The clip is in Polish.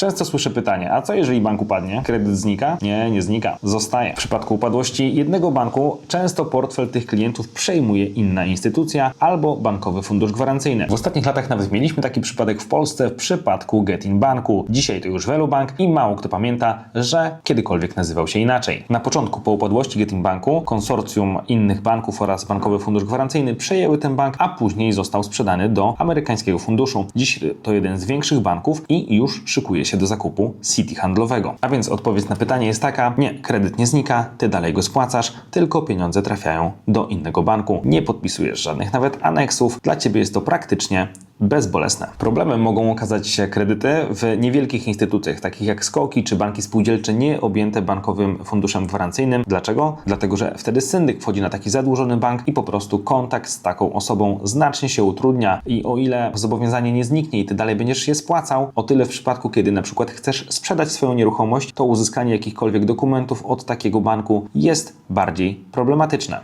Często słyszę pytanie, a co jeżeli bank upadnie? Kredyt znika? Nie, nie znika, zostaje. W przypadku upadłości jednego banku często portfel tych klientów przejmuje inna instytucja albo bankowy fundusz gwarancyjny. W ostatnich latach nawet mieliśmy taki przypadek w Polsce w przypadku Getin Banku. Dzisiaj to już Velobank i mało kto pamięta, że kiedykolwiek nazywał się inaczej. Na początku po upadłości Getin Banku konsorcjum innych banków oraz bankowy fundusz gwarancyjny przejęły ten bank, a później został sprzedany do amerykańskiego funduszu. Dziś to jeden z większych banków i już szykuje się do zakupu City handlowego. A więc odpowiedź na pytanie jest taka: nie, kredyt nie znika, ty dalej go spłacasz, tylko pieniądze trafiają do innego banku. Nie podpisujesz żadnych nawet aneksów. Dla ciebie jest to praktycznie bezbolesne. Problemem mogą okazać się kredyty w niewielkich instytucjach, takich jak skoki czy banki spółdzielcze nie objęte bankowym funduszem gwarancyjnym. Dlaczego? Dlatego, że wtedy syndyk wchodzi na taki zadłużony bank i po prostu kontakt z taką osobą znacznie się utrudnia i o ile zobowiązanie nie zniknie i ty dalej będziesz je spłacał, o tyle w przypadku, kiedy na przykład chcesz sprzedać swoją nieruchomość, to uzyskanie jakichkolwiek dokumentów od takiego banku jest bardziej problematyczne.